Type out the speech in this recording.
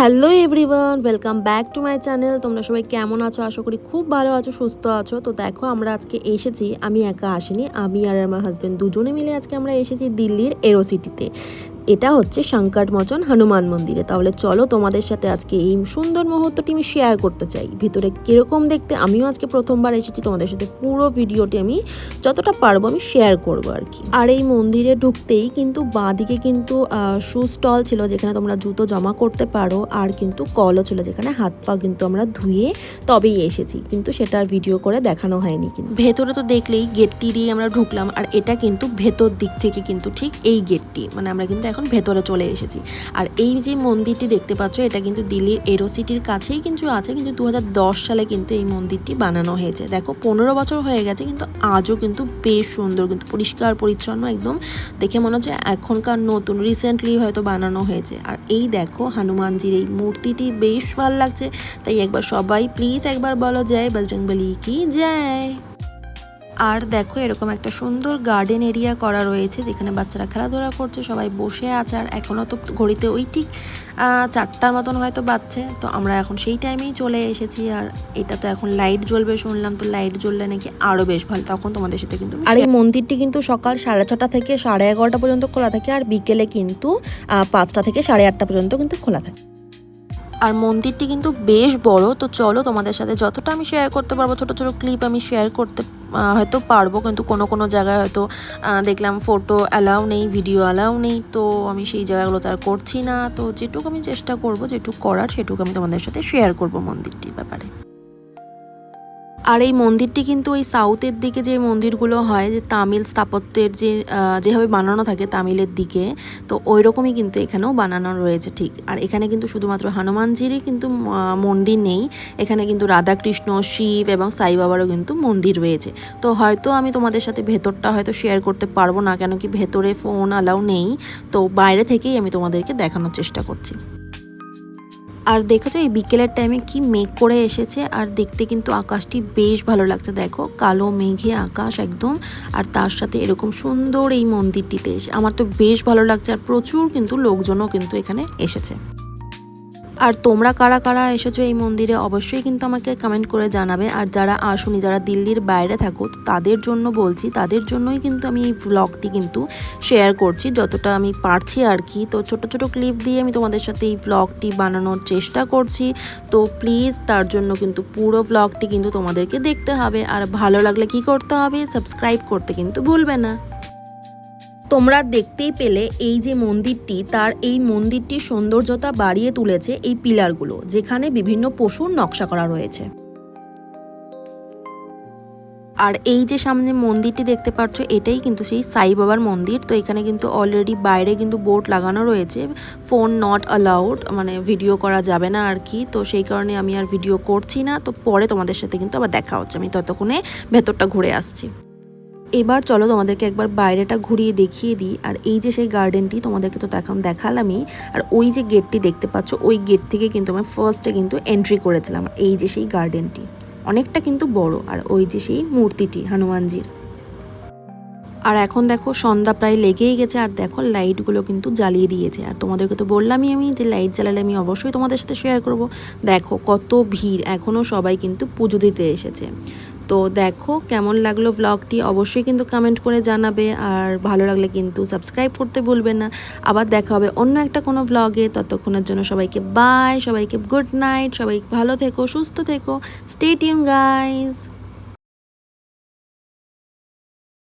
Hello everyone, welcome back to my channel. তোমরা সবাই কেমন আছো? আশা করি খুব ভালো আছো, সুস্থ আছো। তো দেখো, আমরা আজকে এসেছি, আমি একা আসিনি, আমি আর আমার হাজব্যান্ড দুজনে মিলে আজকে আমরা এসেছি দিল্লির এরো সিটিতে এটা হচ্ছে সংকট মোচন হনুমান মন্দিরে। তাহলে চলো তোমাদের সাথে আজকে এই সুন্দর মুহূর্তটি আমি শেয়ার করতে চাই। ভিতরে কীরকম দেখতে? আমিও আজকে প্রথমবার এসেছি, তোমাদের সাথে পুরো ভিডিওটি আমি যতটা পারব আমি শেয়ার করব আর কি। আর এই মন্দিরে ঢুকতেই কিন্তু বাঁদিকে কিন্তু শু স্টল ছিল যেখানে তোমরা জুতো জমা করতে পারো, আর কিন্তু কলও ছিল যেখানে হাত পা কিন্তু আমরা ধুয়ে তবেই এসেছি। কিন্তু সেটার ভিডিও করে দেখানো হয়নি কিন্তু। ভেতরে তো দেখলেই গেটটি দিয়ে আমরা ঢুকলাম, আর এটা কিন্তু ভেতর দিক থেকে কিন্তু ঠিক এই গেটটি মানে আমরা কিন্তু এখন ভেতরে চলে এসেছি। আর এই যে মন্দিরটি দেখতে পাচ্ছ, এটা কিন্তু দিল্লির এরো সিটির কাছেই কিন্তু আছে, কিন্তু দু হাজার দশ সালে কিন্তু এই মন্দিরটি বানানো হয়েছে। দেখো, পনেরো বছর হয়ে গেছে, কিন্তু আজও কিন্তু বেশ সুন্দর, কিন্তু পরিষ্কার, পরিচ্ছন্ন একদম। দেখে মনে হচ্ছে এখনকার নতুন রিসেন্টলি হয়তো বানানো হয়েছে। আর এই দেখো, হনুমানজির এই মূর্তিটি বেশ ভালো লাগছে। তাই একবার সবাই প্লিজ একবার বলো যায় বজরংবলী কি যায় আর দেখো এরকম একটা সুন্দর গার্ডেন এরিয়া করা রয়েছে যেখানে বাচ্চারা খেলাধুলা করছে সবাই বসে আছে আর এখনও তো ঘড়িতে ওই ঠিক চারটার মতন হয়তো বাজছে। তো আমরা এখন সেই টাইমেই চলে এসেছি আর এটা তো এখন লাইট জ্বলবে শুনলাম তো লাইট জ্বললে নাকি আরও বেশ ভালো। তখন তোমাদের সাথে কিন্তু আর এই মন্দিরটি কিন্তু সকাল সাড়ে ছটা থেকে সাড়ে এগারোটা পর্যন্ত খোলা থাকে আর বিকেলে কিন্তু আহ, পাঁচটা থেকে সাড়ে আটটা পর্যন্ত কিন্তু খোলা থাকে। আর মন্দিরটি কিন্তু বেশ বড়, তো চলো তোমাদের সাথে যতটা আমি শেয়ার করতে পারব, ছোট ছোট ক্লিপ আমি শেয়ার করতে হয়তো পারব, কিন্তু কোনো কোনো জায়গায় হয়তো দেখলাম ফটো অ্যালাউ নেই ভিডিও অ্যালাউ নেই, তো আমি সেই জায়গাগুলো তার করছি না। তো যেটুকু আমি চেষ্টা করব, যেটুকু করার, সেটুকু আমি তোমাদের সাথে শেয়ার করব মন্দিরটির ব্যাপারে। আর এই মন্দিরটি কিন্তু ওই সাউথের দিকে যে মন্দিরগুলো হয়, যে তামিল স্থাপত্যের যে যেভাবে বানানো থাকে তামিলের দিকে, তো ওই রকমই কিন্তু এখানেও বানানো রয়েছে ঠিক। আর এখানে কিন্তু শুধুমাত্র হনুমানজিরই কিন্তু মন্দির নেই, এখানে কিন্তু রাধাকৃষ্ণ, শিব এবং সাই বাবারও কিন্তু মন্দির রয়েছে। তো হয়তো আমি তোমাদের সাথে ভেতরটা হয়তো শেয়ার করতে পারব না, কেন কি ভেতরে ফোন অ্যালাউ নেই, তো বাইরে থেকেই আমি তোমাদেরকে দেখানোর চেষ্টা করছি। আর দেখেছ এই বিকেলের টাইমে কি মেঘ করে এসেছে? আর দেখতে কিন্তু আকাশটি বেশ ভালো লাগছে। দেখো, কালো মেঘে আকাশ একদম। আর তার সাথে এরকম সুন্দর এই মন্দিরটিতে আমার তো বেশ ভালো লাগছে। আর প্রচুর কিন্তু লোকজনও কিন্তু এখানে এসেছে। আর তোমরা কারা কারা এসেছ এই মন্দিরে অবশ্যই কিন্তু আমাকে কমেন্ট করে জানাবে। আর যারা আসুনি, যারা দিল্লির বাইরে থাকো, তাদের জন্য বলছি, তাদের জন্যই কিন্তু আমি এই ভ্লগটি কিন্তু শেয়ার করছি। যতটা আমি পারছি আর কি। তো ছোট ছোট ক্লিপ দিয়ে আমি তোমাদের সাথে এই ভ্লগটি বানানোর চেষ্টা করছি। তো প্লিজ তার জন্য কিন্তু পুরো ভ্লগটি কিন্তু তোমাদেরকে দেখতে হবে। আর ভালো লাগলে কি করতে হবে? সাবস্ক্রাইব করতে কিন্তু ভুলবে না। তোমরা দেখতেই পেলে এই যে মন্দিরটি, তার এই মন্দিরটির সৌন্দর্যতা বাড়িয়ে তুলেছে এই পিলারগুলো, যেখানে বিভিন্ন পশুর নকশা করা রয়েছে। আর এই যে সামনে মন্দিরটি দেখতে পাচ্ছ, এটাই কিন্তু সেই সাই বাবার মন্দির। তো এখানে কিন্তু অলরেডি বাইরে কিন্তু বোর্ড লাগানো রয়েছে ফোন নট অ্যালাউড মানে ভিডিও করা যাবে না আর কি। তো সেই কারণে আমি আর ভিডিও করছি না। তো পরে তোমাদের সাথে কিন্তু আবার দেখা হচ্ছে। আমি ততক্ষণে ভেতরটা ঘুরে আসছি। এবার চলো তোমাদেরকে একবার বাইরেটা ঘুরিয়ে দেখিয়ে দিই। আর এই যে সেই গার্ডেনটি তোমাদেরকে তো এখন দেখালামই। আর ওই যে গেটটি দেখতে পাচ্ছ, ওই গেট থেকে কিন্তু আমি ফার্স্টে কিন্তু এন্ট্রি করেছিলাম। এই যে সেই গার্ডেনটি অনেকটা কিন্তু বড়। আর ওই যে সেই মূর্তিটি, হনুমানজির। আর এখন দেখো সন্ধ্যা প্রায় লেগেই গেছে। আর দেখো লাইটগুলো কিন্তু জ্বালিয়ে দিয়েছে। আর তোমাদেরকে তো বললামই আমি যে লাইট জ্বালালে আমি অবশ্যই তোমাদের সাথে শেয়ার করব। দেখো কত ভিড়। এখনও সবাই কিন্তু পুজো দিতে এসেছে। তো দেখো কেমন লাগল ব্লগটি অবশ্যই কিন্তু কমেন্ট করে জানাবে আর ভালো লাগলে কিন্তু সাবস্ক্রাইব করতে ভুলবে না। আবার দেখা হবে অন্য একটা কোনো ব্লগে ততক্ষণের জন্য সবাইকে বাই সবাইকে গুড নাইট সবাই ভালো থেকো, সুস্থ থেকো স্টে টিউন গাইজ